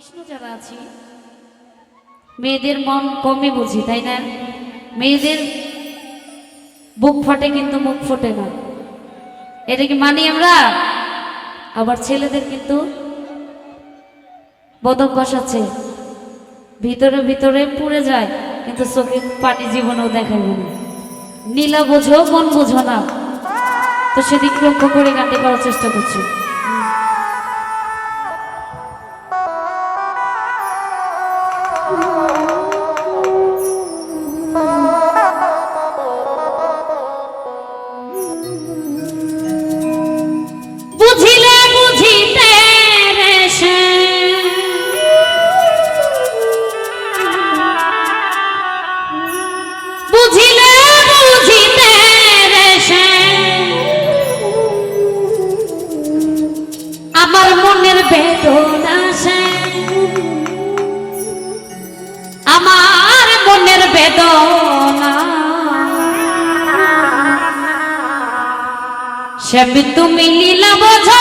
কৃষ্ণ যারা আছি, মেয়েদের মন কমই বুঝি, তাই না? মেয়েদের বুক ফটে কিন্তু মুখ ফোটে না। এটা কি মানি আমরা? আবার ছেলেদের কিন্তু বদক বসাচ্ছে ভিতরে ভিতরে পুড়ে যায়, কিন্তু চোখে পানি জীবনেও দেখাবে না। নীলা বোঝো, মন বোঝো না। তো সেদিক লক্ষ্য করে গানটি করার চেষ্টা করছি। বেদনা আমার মনের বেদনা। সেবি তুমি লীলা বোঝো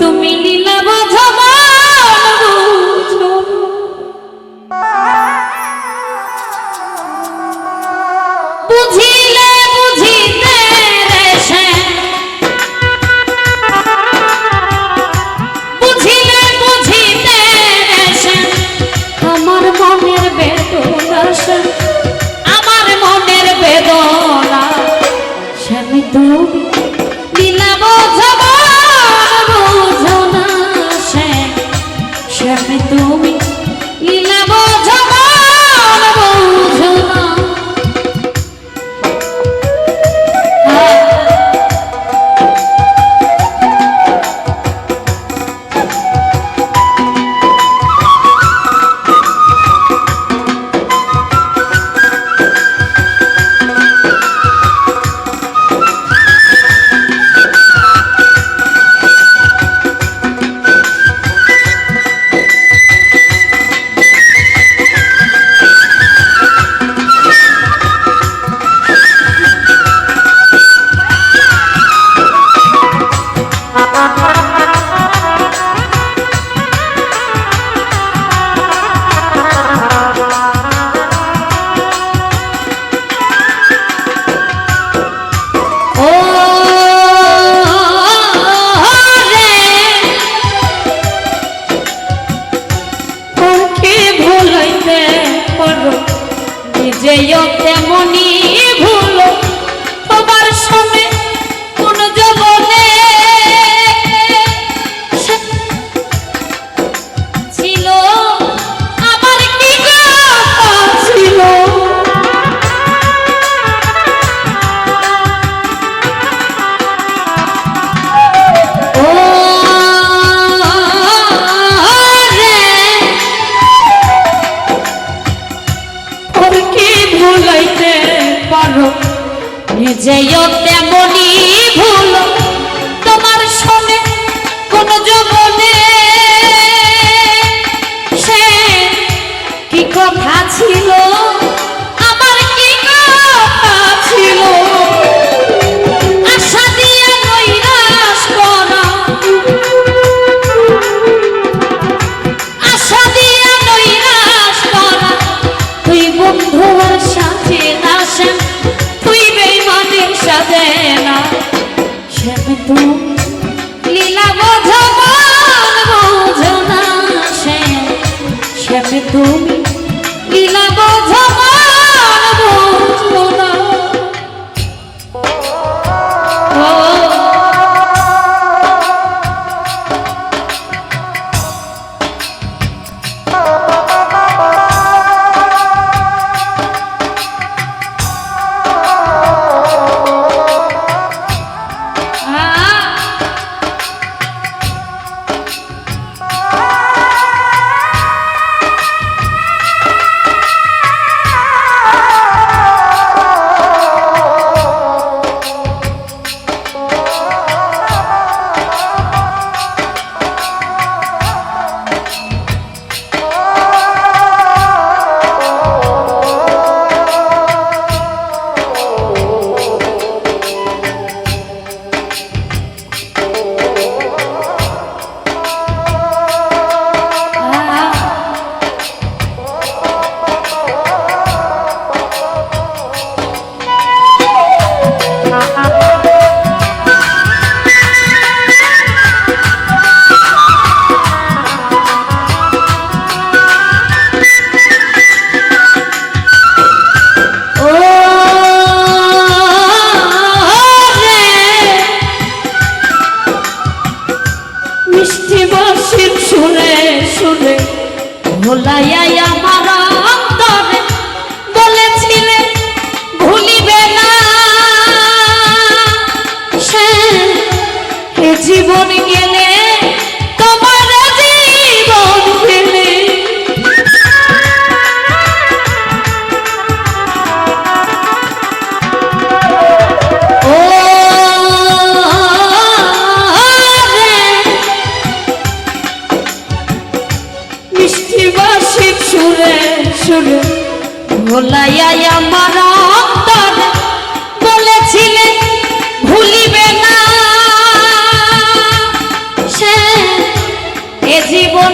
তুমি ভুলাইতে পারো। নিজেও তেমনি ভুল। তোমার সঙ্গে কোন যৌবনে। সে কি কথা ছিল? tu ঝোলাইয়াই আমার অন্তর বলেছিলে ভুলিবে না। সে এ জীবন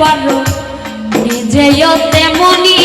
পারো। নিজেও তেমনি